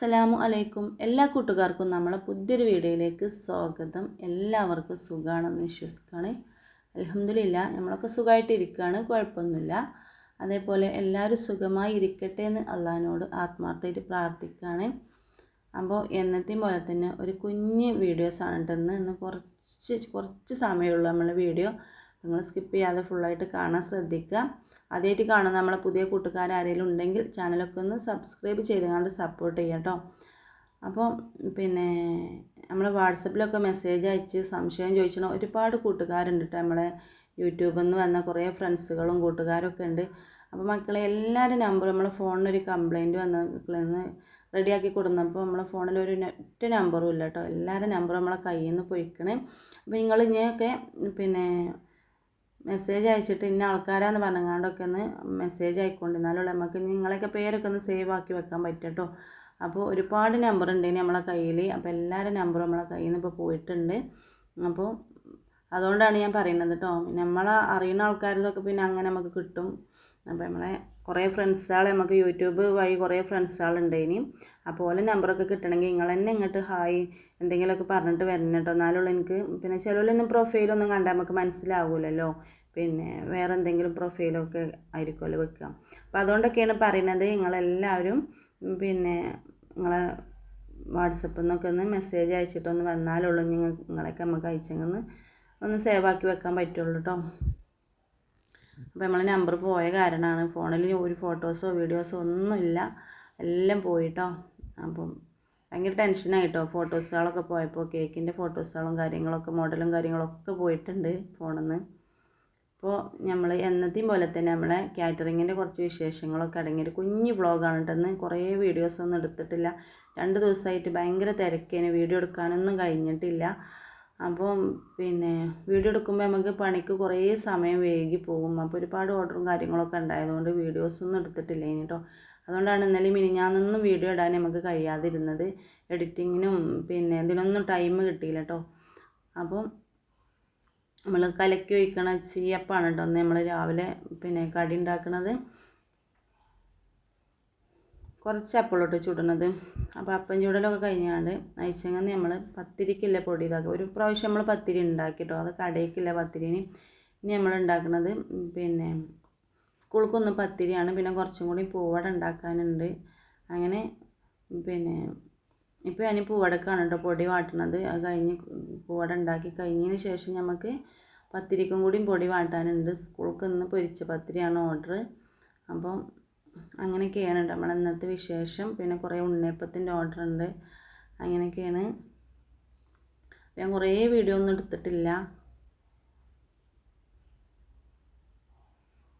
അസ്സലാമു അലൈക്കും. എല്ലാ കൂട്ടുകാർക്കും നമ്മളെ പുതിയൊരു വീഡിയോയിലേക്ക് സ്വാഗതം. എല്ലാവർക്കും സുഖമാണെന്ന് വിശ്വസിക്കുകയാണ്. അലഹമില്ല നമ്മളൊക്കെ സുഖമായിട്ട് ഇരിക്കുകയാണ് കുഴപ്പമൊന്നുമില്ല. അതേപോലെ എല്ലാവരും സുഖമായി ഇരിക്കട്ടെ എന്ന് അള്ളഹാനോട് ആത്മാർത്ഥമായിട്ട് പ്രാർത്ഥിക്കുകയാണ്. അപ്പോൾ എന്നത്തെയും പോലെ തന്നെ ഒരു കുഞ്ഞ് വീഡിയോസാണ് ആണ് ഇന്ന് കുറച്ച് കുറച്ച് സമയമുള്ള നമ്മളെ വീഡിയോ. നിങ്ങൾ സ്കിപ്പ് ചെയ്യാതെ ഫുള്ളായിട്ട് കാണാൻ ശ്രദ്ധിക്കുക. ആദ്യമായിട്ട് കാണുന്ന നമ്മളെ പുതിയ കൂട്ടുകാർ ആരെങ്കിലും ഉണ്ടെങ്കിൽ ചാനലൊക്കെ ഒന്ന് സബ്സ്ക്രൈബ് ചെയ്ത് കണ്ട് സപ്പോർട്ട് ചെയ്യാം കേട്ടോ അപ്പോൾ പിന്നെ നമ്മൾ വാട്സപ്പിലൊക്കെ മെസ്സേജ് അയച്ച് സംശയം ചോദിച്ചണ ഒരുപാട് കൂട്ടുകാരുണ്ട് കേട്ടോ നമ്മളെ യൂട്യൂബിൽ നിന്ന് വന്ന കുറേ ഫ്രണ്ട്സുകളും കൂട്ടുകാരൊക്കെ ഉണ്ട്. അപ്പോൾ മക്കളെ എല്ലാവരുടെ നമ്പർ നമ്മളെ ഫോണിനൊരു കംപ്ലയിന്റ് വന്ന് റെഡിയാക്കി കൊടുന്നപ്പോൾ നമ്മളെ ഫോണിൽ ഒരു ഒറ്റ നമ്പറും ഇല്ല കേട്ടോ എല്ലാവരുടെ നമ്പറും നമ്മളെ കയ്യിൽ നിന്ന് പോയിക്കണേ. അപ്പോൾ നിങ്ങൾ ഇനിയൊക്കെ പിന്നെ മെസ്സേജ് അയച്ചിട്ട് ഇന്ന ആൾക്കാരാന്ന് പറഞ്ഞാണ്ടൊക്കെ ഒന്ന് മെസ്സേജ് ആയിക്കൊണ്ട് എന്നാലുള്ള നമുക്ക് നിങ്ങളൊക്കെ പേരൊക്കെ ഒന്ന് സേവ് ആക്കി വെക്കാൻ പറ്റും കേട്ടോ അപ്പോൾ ഒരുപാട് നമ്പർ ഉണ്ട് നമ്മളെ കയ്യിൽ അപ്പോൾ എല്ലാവരും നമ്പറും നമ്മളെ കയ്യിൽ നിന്ന് ഇപ്പോൾ പോയിട്ടുണ്ട്. അപ്പോൾ അതുകൊണ്ടാണ് ഞാൻ പറയുന്നത് കേട്ടോ നമ്മളെ അറിയുന്ന ആൾക്കാരതൊക്കെ പിന്നെ അങ്ങനെ നമുക്ക് കിട്ടും. അപ്പോൾ നമ്മളെ കുറേ ഫ്രണ്ട്സുകൾ നമുക്ക് യൂട്യൂബ് വഴി കുറേ ഫ്രണ്ട്സുകളുണ്ട് ഇനി അപ്പോൾ ഓലെ നമ്പറൊക്കെ കിട്ടണമെങ്കിൽ നിങ്ങൾ തന്നെ ഇങ്ങോട്ട് ഹായ് എന്തെങ്കിലുമൊക്കെ പറഞ്ഞിട്ട് വരണം കേട്ടോ എന്നാലുള്ള എനിക്ക് പിന്നെ ചിലവരൊന്നും പ്രൊഫൈലൊന്നും കണ്ടാൽ നമുക്ക് മനസ്സിലാവില്ലല്ലോ പിന്നെ വേറെ എന്തെങ്കിലും പ്രൊഫൈലൊക്കെ ആയിരിക്കുമല്ലോ വെക്കുക. അപ്പോൾ അതുകൊണ്ടൊക്കെയാണ് പറയുന്നത് നിങ്ങളെല്ലാവരും പിന്നെ നിങ്ങളെ വാട്സപ്പിൽ നിന്നൊക്കെ ഒന്ന് മെസ്സേജ് അയച്ചിട്ടൊന്ന് വന്നാലുള്ളൂ നിങ്ങൾ നിങ്ങളൊക്കെ നമുക്ക് അയച്ചെങ്കിൽ ഒന്ന് സേവ് ആക്കി വെക്കാൻ പറ്റുള്ളൂ കേട്ടോ. അപ്പോൾ നമ്മൾ നമ്പർ പോയ കാരണമാണ് ഫോണിൽ ഒരു ഫോട്ടോസോ വീഡിയോസോ ഒന്നുമില്ല. എല്ലാം പോയിട്ടോ അപ്പം ഭയങ്കര ടെൻഷനായിട്ടോ ഫോട്ടോസുകളൊക്കെ പോയപ്പോൾ കേക്കിന്റെ ഫോട്ടോസുകളും കാര്യങ്ങളൊക്കെ മോഡലും കാര്യങ്ങളൊക്കെ പോയിട്ടുണ്ട് ഫോണിൽ നിന്ന്. അപ്പോൾ നമ്മൾ എന്നത്തെയും പോലെ തന്നെ നമ്മളെ കാറ്ററിങ്ങിന്റെ കുറച്ച് വിശേഷങ്ങളൊക്കെ അടങ്ങിയൊരു കുഞ്ഞ് വ്ളോഗാണ് കേട്ടെന്ന് കുറേ വീഡിയോസൊന്നും എടുത്തിട്ടില്ല. രണ്ട് ദിവസമായിട്ട് ഭയങ്കര തിരക്കേന്. വീഡിയോ എടുക്കാനൊന്നും കഴിഞ്ഞിട്ടില്ല. അപ്പോൾ പിന്നെ വീഡിയോ എടുക്കുമ്പോൾ നമുക്ക് പണിക്ക് കുറേ സമയം വൈകി പോകും. അപ്പോൾ ഒരുപാട് ഓർഡറും കാര്യങ്ങളൊക്കെ ഉണ്ടായതുകൊണ്ട് വീഡിയോസൊന്നും എടുത്തിട്ടില്ല ഇനി കേട്ടോ അതുകൊണ്ടാണ് ഇന്നലെ മിനിഞ്ഞാന്നൊന്നും വീഡിയോ ഇടാൻ നമുക്ക് കഴിയാതിരുന്നത്. എഡിറ്റിങ്ങിനും പിന്നെ ഇതിനൊന്നും ടൈം കിട്ടിയില്ല കേട്ടോ അപ്പം നമ്മൾ കലക്കി ഒഴിക്കണ ചീയപ്പാണ് കേട്ടോ നമ്മൾ രാവിലെ പിന്നെ കടി ഉണ്ടാക്കുന്നത് കുറച്ച് അപ്പളോട്ട് ചുടുന്നത് അപ്പോൾ അപ്പം ചൂടലൊക്കെ കഴിഞ്ഞാണ്ട് അയച്ചങ്ങനെ നമ്മൾ പത്തിരിക്കില്ല പൊടി ഇതാക്കുക. ഒരു പ്രാവശ്യം നമ്മൾ പത്തിരി ഉണ്ടാക്കിട്ടോ അത് കടയ്ക്കില്ല പത്തിരിന്. ഇനി നമ്മൾ ഉണ്ടാക്കുന്നത് പിന്നെ സ്കൂൾക്കൊന്ന് പത്തിരിയാണ്. പിന്നെ കുറച്ചും കൂടി പൂവട ഉണ്ടാക്കാനുണ്ട്. അങ്ങനെ പിന്നെ ഇപ്പോൾ ഞാൻ പൂവടക്കാണ് കേട്ടോ പൊടി വാട്ടണത്. അത് കഴിഞ്ഞ് പൂവട ഉണ്ടാക്കി കഴിഞ്ഞതിന് ശേഷം നമുക്ക് പത്തിരിക്കും കൂടിയും പൊടി വാട്ടാനുണ്ട്. സ്കൂൾക്ക് ഇന്ന് പൊരിച്ച പത്തിരിയാണ് ഓർഡർ അപ്പം അങ്ങനെയൊക്കെയാണ് നമ്മൾ ഇന്നത്തെ വിശേഷം. പിന്നെ കുറേ ഉണ്ണിയപ്പത്തിന്റെ ഓർഡർ ഉണ്ട് അങ്ങനെയൊക്കെയാണ്. ഞാൻ കുറേ വീഡിയോ ഒന്നും എടുത്തിട്ടില്ല.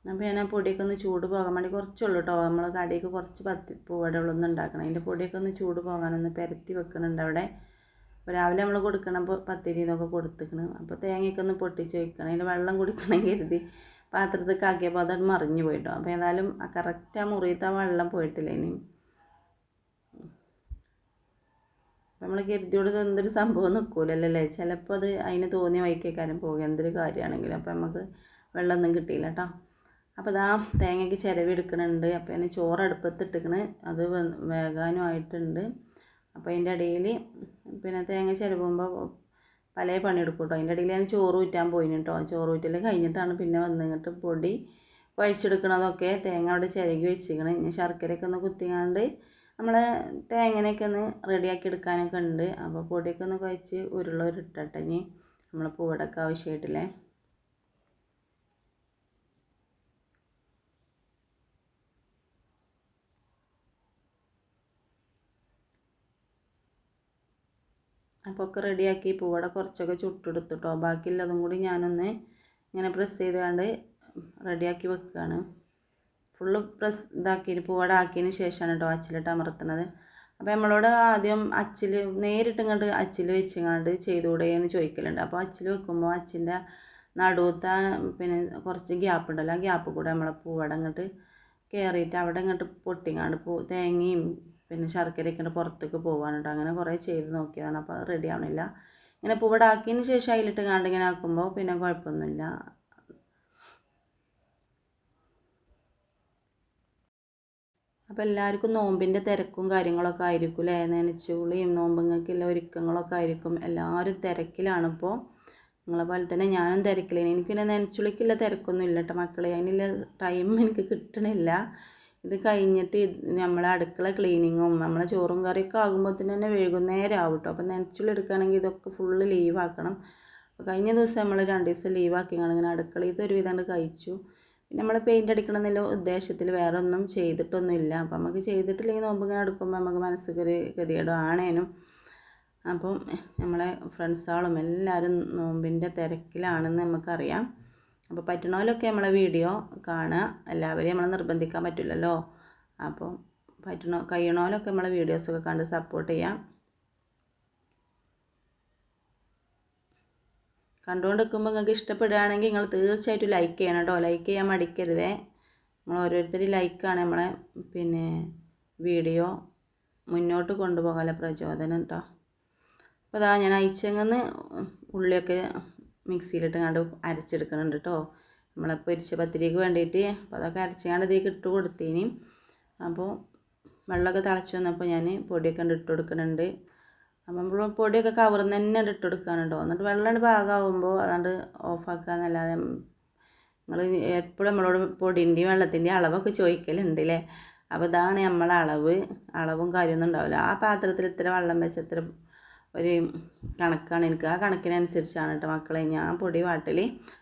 അപ്പോൾ ഞാൻ ആ പൊടിയൊക്കെ ഒന്ന് ചൂട് പോകാൻ വേണ്ടി കുറച്ചുള്ളൂ കേട്ടോ നമ്മൾ കടിയൊക്കെ കുറച്ച് പത്തി പൂവടകളൊന്നും ഉണ്ടാക്കണം. അതിന്റെ പൊടിയൊക്കെ ഒന്ന് ചൂട് പോകാനൊന്ന് പരത്തി വെക്കുന്നുണ്ട് അവിടെ. അപ്പോൾ രാവിലെ നമ്മൾ കൊടുക്കണപ്പോൾ പത്തിരി എന്നൊക്കെ കൊടുത്തിക്കണം. അപ്പോൾ തേങ്ങയൊക്കെ ഒന്ന് പൊട്ടിച്ച് വയ്ക്കണം അതിന്റെ വെള്ളം കുടിക്കണം കരുതി പാത്രത്തിൽ ആക്കിയപ്പോൾ അത് മറിഞ്ഞു പോയിട്ടോ. അപ്പോൾ ഏതായാലും ആ കറക്റ്റ് ആ മുറിയത്തെ വെള്ളം പോയിട്ടില്ല ഇനി. നമ്മൾ കരുതിയോട് എന്തൊരു സംഭവം നിൽക്കൂലല്ലേ ചിലപ്പോൾ അത് അതിന് തോന്നിയ വഴിക്കേക്കാരും പോകും എന്തൊരു കാര്യമാണെങ്കിലും അപ്പോൾ നമുക്ക് വെള്ളമൊന്നും കിട്ടിയില്ല കേട്ടോ അപ്പോൾ ഇതാ തേങ്ങയ്ക്ക് ചിരവി എടുക്കണുണ്ട്. അപ്പോൾ അതിന് ചോറ് അടുപ്പത്തിട്ടിക്കണ്. അത് വേകാനും ആയിട്ടുണ്ട്. അപ്പോൾ അതിന്റെ ഇടയിൽ പിന്നെ തേങ്ങ ചിലവുമ്പോൾ പല പണിയെടുക്കും കേട്ടോ അതിന്റെ ഇടയിൽ ഞാൻ ചോറ് ഊറ്റാൻ പോയിന് കേട്ടോ ചോറ് ഊറ്റൽ കഴിഞ്ഞിട്ടാണ് പിന്നെ വന്നിട്ട് പൊടി കുഴച്ചെടുക്കണതൊക്കെ തേങ്ങ അവിടെ ചിരകി വെച്ചിരിക്കണം. ഇനി ശർക്കരയൊക്കെ ഒന്ന് കുത്തിങ്ങാണ്ട് നമ്മൾ തേങ്ങനെയൊക്കെ ഒന്ന് റെഡിയാക്കി എടുക്കാനൊക്കെ ഉണ്ട്. അപ്പോൾ പൊടിയൊക്കെ ഒന്ന് കുഴച്ച് ഉരുള ഉരുട്ടട്ടെ ഇനി നമ്മൾ പൂവടൊക്കെ ആവശ്യമായിട്ടില്ലേ? അപ്പോൾ ഒക്കെ റെഡിയാക്കി പൂവട കുറച്ചൊക്കെ ചുട്ടെടുത്തു കേട്ടോ ബാക്കിയുള്ളതും കൂടി ഞാനൊന്ന് ഇങ്ങനെ പ്രസ് ചെയ്തുകൊണ്ട് റെഡിയാക്കി വെക്കുകയാണ്. ഫുള്ള് പ്രസ് ഇതാക്കി പൂവട ആക്കിയതിന് ശേഷമാണ് കേട്ടോ അച്ചിലിട്ട് അമർത്തുന്നത്. അപ്പോൾ നമ്മളോട് ആദ്യം അച്ചിൽ നേരിട്ട് ഇങ്ങോട്ട് അച്ചിൽ വെച്ചിങ്ങാണ്ട് ചെയ്തുകൂടെ എന്ന് ചോദിക്കലുണ്ട്. അപ്പോൾ അച്ചിൽ വെക്കുമ്പോൾ അച്ചിന്റെ നടുവത്ത പിന്നെ കുറച്ച് ഗ്യാപ്പ് ഉണ്ടല്ലോ. ആ ഗ്യാപ്പ് കൂടെ നമ്മളെ പൂവട ഇങ്ങോട്ട് കയറിയിട്ട് അവിടെ ഇങ്ങോട്ട് പൊട്ടിങ്ങാണ്ട് പൂ തേങ്ങയും പിന്നെ ശർക്കരയൊക്കെ പുറത്തേക്ക് പോകാൻ അങ്ങനെ കുറേ ചെയ്ത് നോക്കിയതാണ്. അപ്പോൾ അത് റെഡി ആവണില്ല. ഇങ്ങനെ പൂവടാക്കിയതിന് ശേഷം അതിലിട്ട് കാണ്ട് ഇങ്ങനെ ആക്കുമ്പോൾ പിന്നെ കുഴപ്പമൊന്നുമില്ല. അപ്പോൾ എല്ലാവർക്കും നോമ്പിന്റെ തിരക്കും കാര്യങ്ങളൊക്കെ ആയിരിക്കും അല്ലേ? നനച്ചുളിയും നോമ്പുങ്ങൾക്കുള്ള ഒരുക്കങ്ങളൊക്കെ ആയിരിക്കും. എല്ലാവരും തിരക്കിലാണിപ്പോൾ നിങ്ങളെ പോലെ തന്നെ ഞാനും തിരക്കില്ല എനിക്ക് പിന്നെ നനച്ചുളിക്കുള്ള തിരക്കൊന്നും ഇല്ല കേട്ടോ മക്കളെ. അതിനുള്ള ടൈം എനിക്ക് കിട്ടണില്ല. ഇത് കഴിഞ്ഞിട്ട് നമ്മളെ അടുക്കള ക്ലീനിങ്ങും നമ്മളെ ചോറും കറിയൊക്കെ ആകുമ്പോഴത്തേന് തന്നെ വൈകുന്നേരം ആവും കേട്ടോ അപ്പോൾ നെനച്ചുള്ള എടുക്കുകയാണെങ്കിൽ ഇതൊക്കെ ഫുള്ള് ലീവാക്കണം അപ്പോൾ കഴിഞ്ഞ ദിവസം നമ്മൾ രണ്ട് ദിവസം ലീവാക്കി ഇങ്ങനെ അടുക്കളയിൽ ഒരു വിധം കഴിച്ചു. പിന്നെ നമ്മൾ പെയിന്റ് അടിക്കണം എന്നുള്ള ഉദ്ദേശത്തിൽ വേറെ ഒന്നും ചെയ്തിട്ടൊന്നുമില്ല. അപ്പം നമുക്ക് ചെയ്തിട്ടില്ലെങ്കിൽ നോമ്പ് ഇങ്ങനെ എടുക്കുമ്പോൾ നമുക്ക് മനസ്സിലൊരു ഗതികേടും ആണേനും. അപ്പം നമ്മളെ ഫ്രണ്ട്സുകളും എല്ലാവരും നോമ്പിന്റെ തിരക്കിലാണെന്ന് നമുക്കറിയാം അപ്പോൾ പറ്റണോലൊക്കെ നമ്മളെ വീഡിയോ കാണുക. എല്ലാവരെയും നമ്മളെ നിർബന്ധിക്കാൻ പറ്റില്ലല്ലോ. അപ്പോൾ പറ്റണ കഴിയണോലൊക്കെ നമ്മളെ വീഡിയോസൊക്കെ കണ്ട് സപ്പോർട്ട് ചെയ്യാം. കണ്ടുകൊണ്ട് നിൽക്കുമ്പോൾ നിങ്ങൾക്ക് ഇഷ്ടപ്പെടുകയാണെങ്കിൽ നിങ്ങൾ തീർച്ചയായിട്ടും ലൈക്ക് ചെയ്യണം കേട്ടോ ലൈക്ക് ചെയ്യാൻ മടിക്കരുതേ. നമ്മൾ ഓരോരുത്തർ ലൈക്കാണ് നമ്മളെ പിന്നെ വീഡിയോ മുന്നോട്ട് കൊണ്ടുപോകാനുള്ള പ്രചോദനം കേട്ടോ അപ്പോൾ അതാ ഞാൻ അയച്ചങ്ങന്ന് ഉള്ളിയൊക്കെ മിക്സിയിലിട്ട് കണ്ട് അരച്ചെടുക്കുന്നുണ്ട് കേട്ടോ നമ്മളെ പൊരിച്ച പത്തിരിക്ക് വേണ്ടിയിട്ട് അപ്പോൾ അതൊക്കെ അരച്ചാണ്ട് ഇതിലേക്ക് ഇട്ട് കൊടുത്തേനി. അപ്പോൾ വെള്ളമൊക്കെ തിളച്ച് വന്നപ്പോൾ ഞാൻ പൊടിയൊക്കെ ഇട്ട് കൊടുക്കുന്നുണ്ട് അപ്പം നമ്മൾ പൊടിയൊക്കെ കവർന്ന് തന്നെ ഇട്ട് കൊടുക്കാനുണ്ടോ എന്നിട്ട് വെള്ളം പാകമാകുമ്പോൾ അതാണ്ട് ഓഫാക്കുക എന്നല്ലാതെ നിങ്ങൾ എപ്പോഴും നമ്മളോട് പൊടിന്റെയും വെള്ളത്തിന്റെയും അളവൊക്കെ ചോദിക്കലുണ്ട് അല്ലേ അപ്പോൾ ഇതാണ് നമ്മളെ അളവ്. അളവും കാര്യമൊന്നും ഉണ്ടാവില്ല. ആ പാത്രത്തിൽ ഇത്ര വെള്ളം വെച്ച് ഇത്ര ഒരു കണക്കാണ് എനിക്ക്. ആ കണക്കിനനുസരിച്ചാണ് കേട്ടോ മക്കളെ. ഞാൻ പൊടി വാട്ടൽ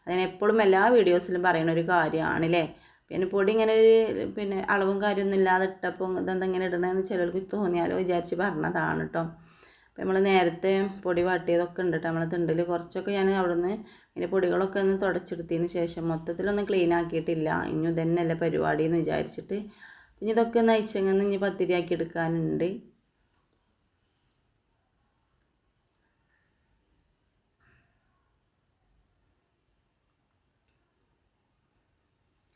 അതിന് എപ്പോഴും എല്ലാ വീഡിയോസിലും പറയുന്ന ഒരു കാര്യമാണല്ലേ പിന്നെ പൊടി ഇങ്ങനെ ഒരു പിന്നെ അളവും കാര്യമൊന്നും ഇല്ലാതെ ഇട്ടപ്പോൾ ഇതെന്താ ഇങ്ങനെ ഇടണമെന്ന് ചിലർക്ക് തോന്നിയാലോ വിചാരിച്ച് പറഞ്ഞതാണ് കേട്ടോ അപ്പോൾ നമ്മൾ നേരത്തെ പൊടി വാട്ടിയതൊക്കെ ഉണ്ട് കേട്ടോ നമ്മളെ തിണ്ടിൽ കുറച്ചൊക്കെ ഞാൻ അവിടുന്ന് ഇങ്ങനെ പൊടികളൊക്കെ ഒന്ന് തുടച്ചെടുത്തതിന് ശേഷം മൊത്തത്തിലൊന്നും ക്ലീൻ ആക്കിയിട്ടില്ല. ഇനി ഇതന്നെയല്ലേ പരിപാടി എന്ന് വിചാരിച്ചിട്ട്. ഇനി ഇതൊക്കെ ഒന്ന് അയച്ചങ്ങനെ ഇനി പത്തിരിയാക്കി എടുക്കാനുണ്ട്.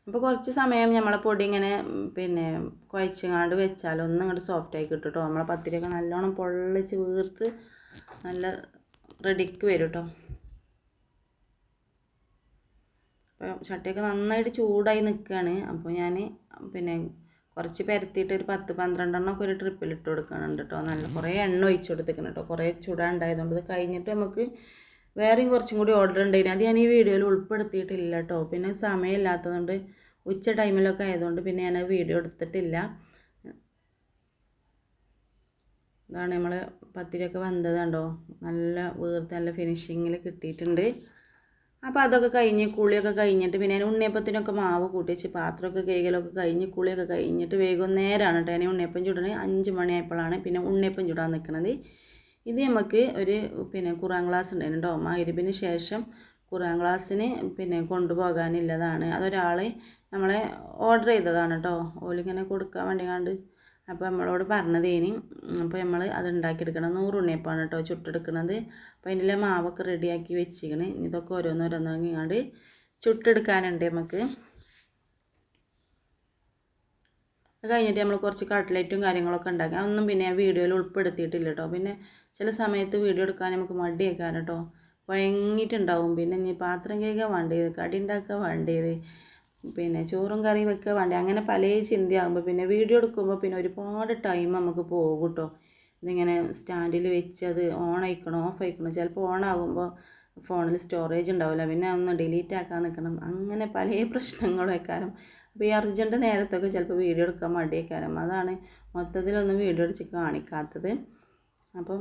അപ്പോൾ കുറച്ച് സമയം നമ്മളെ പൊടി ഇങ്ങനെ പിന്നെ കുഴച്ചങ്ങാണ്ട് വെച്ചാൽ ഒന്ന് ഇങ്ങോട്ട് സോഫ്റ്റ് ആയി കിട്ടും കേട്ടോ നമ്മളെ പത്തിരിയൊക്കെ നല്ലോണം പൊള്ളിച്ച് വീർത്ത് നല്ല റെഡിക്ക് വരും കേട്ടോ അപ്പോൾ ചട്ടിയൊക്കെ നന്നായിട്ട് ചൂടായി നിൽക്കുകയാണ് അപ്പോൾ ഞാൻ പിന്നെ കുറച്ച് പരത്തിയിട്ട് ഒരു പത്ത് പന്ത്രണ്ടെണ്ണമൊക്കെ ഒരു ട്രിപ്പിൽ ഇട്ട് കൊടുക്കുന്നുണ്ട് കേട്ടോ നല്ല കുറേ എണ്ണ ഒഴിച്ചു കൊടുത്തിരിക്കണം കേട്ടോ കുറേ ചൂടാണ്ടായതുകൊണ്ട് ഇത് കഴിഞ്ഞിട്ട് നമുക്ക് വേറെയും കുറച്ചും കൂടി ഓർഡർ ഉണ്ടായിരുന്നു അത് ഞാൻ ഈ വീഡിയോയിൽ ഉൾപ്പെടുത്തിയിട്ടില്ല കേട്ടോ പിന്നെ സമയമില്ലാത്തതുകൊണ്ട് ഉച്ച ടൈമിലൊക്കെ ആയതുകൊണ്ട് പിന്നെ ഞാൻ വീഡിയോ എടുത്തിട്ടില്ല. ഇതാണ് നമ്മൾ പത്തിരിയൊക്കെ വന്നത് കണ്ടോ? നല്ല വീർത്ത് നല്ല ഫിനിഷിങ്ങിൽ കിട്ടിയിട്ടുണ്ട്. അപ്പോൾ അതൊക്കെ കഴിഞ്ഞ് കുളിയൊക്കെ കഴിഞ്ഞിട്ട് പിന്നെ ഞാൻ ഉണ്ണിയപ്പത്തിനൊക്കെ മാവ് കൂട്ടിച്ച് പാത്രമൊക്കെ കഴുകലൊക്കെ കഴിഞ്ഞ് കുളിയൊക്കെ കഴിഞ്ഞിട്ട് വൈകുന്നേരമാണ് കേട്ടോ ഞാൻ ഉണ്ണിയപ്പം ചുടണത് അഞ്ച് മണിയായപ്പോഴാണ് പിന്നെ ഉണ്ണിയപ്പം ചുടാൻ നിൽക്കുന്നത് ഇത് നമുക്ക് ഒരു പിന്നെ ഖുറാൻ ക്ലാസ് ഉണ്ടായിരുന്നു കേട്ടോ മകരിബിന് ശേഷം ഖുറാൻ ക്ലാസ്സിന് പിന്നെ കൊണ്ടുപോകാനുള്ളതാണ് അതൊരാൾ നമ്മളെ ഓർഡർ ചെയ്തതാണ് കേട്ടോ ഓലിങ്ങനെ കൊടുക്കാൻ വേണ്ടി കണ്ട് അപ്പോൾ നമ്മളോട് പറഞ്ഞതേനി. അപ്പോൾ നമ്മൾ അത് ഉണ്ടാക്കിയെടുക്കണം നൂറ് ഉണ്ണിയപ്പാണ് കേട്ടോ ചുട്ടെടുക്കണത്. അപ്പോൾ അതിന്റെ മാവൊക്കെ റെഡിയാക്കി വെച്ചിരിക്കണേ. ഇതൊക്കെ ഓരോന്നോരോന്നോങ്ങിങ്ങാണ്ട് ചുട്ടെടുക്കാനുണ്ട് നമുക്ക് അത് കഴിഞ്ഞിട്ട് നമ്മൾ കുറച്ച് കട്ട്ലറ്റും കാര്യങ്ങളൊക്കെ ഉണ്ടാക്കി. അതൊന്നും പിന്നെ വീഡിയോയിൽ ഉൾപ്പെടുത്തിയിട്ടില്ല കേട്ടോ പിന്നെ ചില സമയത്ത് വീഡിയോ എടുക്കാൻ നമുക്ക് മടിയേക്കാൻ കേട്ടോ കുഴങ്ങിയിട്ടുണ്ടാവും പിന്നെ ഇനി പാത്രം കേൾക്കാൻ വേണ്ടത് കടി ഉണ്ടാക്കാൻ വേണ്ടത് പിന്നെ ചോറും കറിയും വെക്കാൻ വേണ്ടത് അങ്ങനെ പല ചിന്തയാകുമ്പോൾ പിന്നെ വീഡിയോ എടുക്കുമ്പോൾ പിന്നെ ഒരുപാട് ടൈം നമുക്ക് പോകും കേട്ടോ ഇതിങ്ങനെ സ്റ്റാൻഡിൽ വെച്ച് അത് ഓൺ ആയിക്കണോ ഓഫ് ആയിക്കണോ ചിലപ്പോൾ ഓൺ ആകുമ്പോൾ ഫോണിൽ സ്റ്റോറേജ് ഉണ്ടാവില്ല. പിന്നെ ഒന്ന് ഡിലീറ്റ് ആക്കാൻ നിൽക്കണം അങ്ങനെ പല പ്രശ്നങ്ങളും വെക്കാനും അപ്പോൾ ഈ അർജന്റ് നേരത്തൊക്കെ ചിലപ്പോൾ വീഡിയോ എടുക്കാൻ മടിയേക്കാരം. അതാണ് മൊത്തത്തിലൊന്നും വീഡിയോ അടിച്ച് കാണിക്കാത്തത്. അപ്പം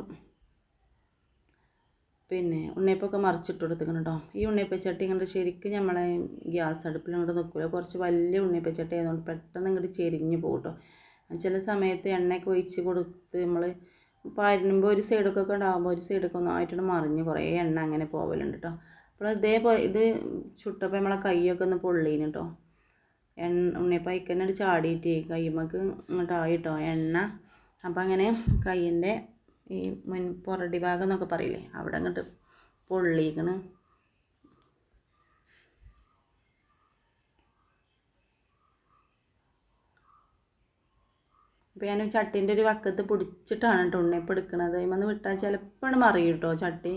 പിന്നെ ഉണ്ണിയപ്പൊക്കെ മറിച്ചിട്ട് കൊടുത്തിക്കണം കേട്ടോ. ഈ ഉണ്ണിയപ്പച്ചട്ടി ഇങ്ങോട്ട് ശരിക്കും നമ്മളെ ഗ്യാസ് അടുപ്പിൽ ഇങ്ങോട്ട് നിൽക്കില്ല. കുറച്ച് വലിയ ഉണ്ണിയപ്പച്ചട്ടി ആയതുകൊണ്ട് പെട്ടെന്ന് ഇങ്ങോട്ട് ചെരിഞ്ഞ് പോകും കേട്ടോ. ചില സമയത്ത് എണ്ണയൊക്കെ ഒഴിച്ച് കൊടുത്ത് നമ്മൾ പരുമ്പോൾ ഒരു സൈഡൊക്കെ ഉണ്ടാകുമ്പോൾ ഒരു സൈഡൊക്കെ ഒന്നായിട്ടൊന്ന് മറിഞ്ഞ് കുറേ എണ്ണ അങ്ങനെ പോവലുണ്ട് കേട്ടോ. അപ്പോൾ ഇതേപോലെ ഇത് ചുട്ടപ്പോൾ നമ്മളെ കൈയൊക്കെ ഒന്ന് പൊള്ളീന് കേട്ടോ. എണ്ണ ഉണ്ണിയപ്പം അയക്കന്നെ ചാടിയിട്ട് കയ്യുമ്മക്ക് ഇങ്ങോട്ടായിട്ടോ എണ്ണ. അപ്പം അങ്ങനെ കയ്യിന്റെ ഈ മുൻ പുറടി ഭാഗം എന്നൊക്കെ പറയില്ലേ അവിടെ അങ്ങോട്ട് പൊള്ളിക്കണ്. അപ്പോൾ ഞാൻ ചട്ടീന്റെ ഒരു വക്കത്ത് പിടിച്ചിട്ടാണ് കേട്ടോ ഉണ്ണിയപ്പം എടുക്കണത്. അതിമെന്ന് വിട്ടാൽ ചിലപ്പോൾ മറിയും കേട്ടോ ചട്ടി.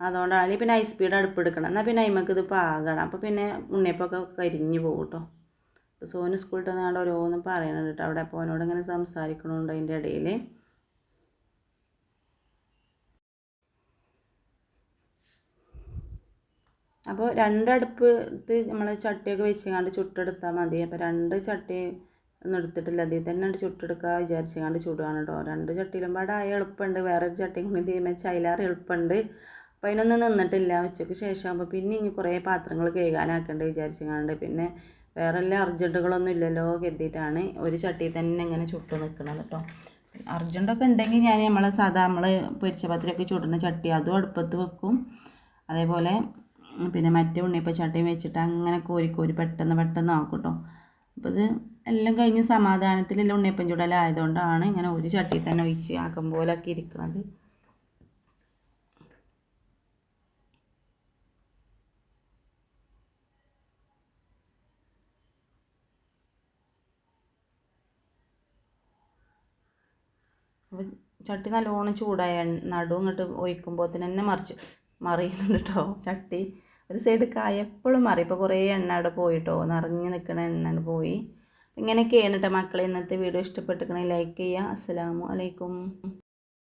അതുകൊണ്ടാണ്. അല്ലെങ്കിൽ പിന്നെ ഹൈ സ്പീഡ് അടുപ്പ് എടുക്കണം എന്നാൽ പിന്നെ അതിമക്ക് ഇത് പാകണം. അപ്പോൾ പിന്നെ ഉണ്ണിയപ്പൊക്കെ കരിഞ്ഞു പോകും കേട്ടോ ഇപ്പോൾ സോന് സ്കൂളിൽ വന്നാണ്ട് ഓരോന്നും പറയണുണ്ട് കേട്ടോ അവിടെ അപ്പോൾ അവനോട് ഇങ്ങനെ സംസാരിക്കണമുണ്ട് അതിന്റെ ഇടയിൽ അപ്പോൾ രണ്ടടുപ്പ് അടുപ്പത്ത് നമ്മൾ ചട്ടിയൊക്കെ വെച്ചിങ്ങാണ്ട് ചുട്ടെടുത്താൽ മതി. അപ്പോൾ രണ്ട് ചട്ടി ഒന്നും എടുത്തിട്ടില്ല. അതിൽ തന്നെ ചുട്ടെടുക്കുക വിചാരിച്ചുകൊണ്ട് ചുടുകയാണ് കേട്ടോ രണ്ട് ചട്ടിയിലും പാടായ എളുപ്പമുണ്ട് വേറൊരു ചട്ടിയും കൂടി തീരുമാനിച്ച് അതിലേറെ എളുപ്പമുണ്ട് അപ്പോൾ അതിനൊന്നും നിന്നിട്ടില്ല ഉച്ചയ്ക്ക് ശേഷം ആകുമ്പോൾ പിന്നെ ഇനി കുറേ പാത്രങ്ങൾ കഴുകാനാക്കേണ്ട വിചാരിച്ചുകൊണ്ട് പിന്നെ വേറെ എല്ലാ അർജന്റുകളൊന്നും ഇല്ലല്ലോ കരുതിയിട്ടാണ് ഒരു ചട്ടിയിൽ തന്നെ ഇങ്ങനെ ചുട്ട് നിൽക്കുന്നത് കേട്ടോ അർജന്റൊക്കെ ഉണ്ടെങ്കിൽ ഞാൻ നമ്മളെ സാധാ നമ്മൾ പൊരിച്ച പത്തിരൊക്കെ ചുടുന്ന ചട്ടി അതും അടുപ്പത്ത് വെക്കും. അതേപോലെ പിന്നെ മറ്റേ ഉണ്ണിയപ്പം ചട്ടിയും വെച്ചിട്ട് അങ്ങനെ കോരി കോരി പെട്ടെന്ന് പെട്ടെന്ന് ആക്കും കേട്ടോ അപ്പോൾ ഇത് എല്ലാം കഴിഞ്ഞ് സമാധാനത്തിലുള്ള ഉണ്ണിയപ്പം ചുടലായതുകൊണ്ടാണ് ഇങ്ങനെ ഒരു ചട്ടി തന്നെ ഒഴിച്ച് ആക്കം പോലൊക്കെ ഇരിക്കുന്നത് അപ്പോൾ ചട്ടി നല്ലോണം ചൂടായ നടുവും ഇങ്ങോട്ട് ഒഴിക്കുമ്പോൾ തന്നെ മറിച്ച്. മറിയുന്നുണ്ട് കേട്ടോ ചട്ടി ഒരു സൈഡ് കായ എപ്പോഴും മറി. ഇപ്പോൾ കുറേ എണ്ണ അവിടെ പോയിട്ടോ. നിറഞ്ഞ് നിൽക്കുന്ന എണ്ണ പോയി. ഇങ്ങനെയൊക്കെയാണ് കേട്ടോ മക്കളെ ഇന്നത്തെ വീഡിയോ ഇഷ്ടപ്പെട്ടിരിക്കണേ. ലൈക്ക് ചെയ്യുക. അസ്സലാമു അലൈക്കും.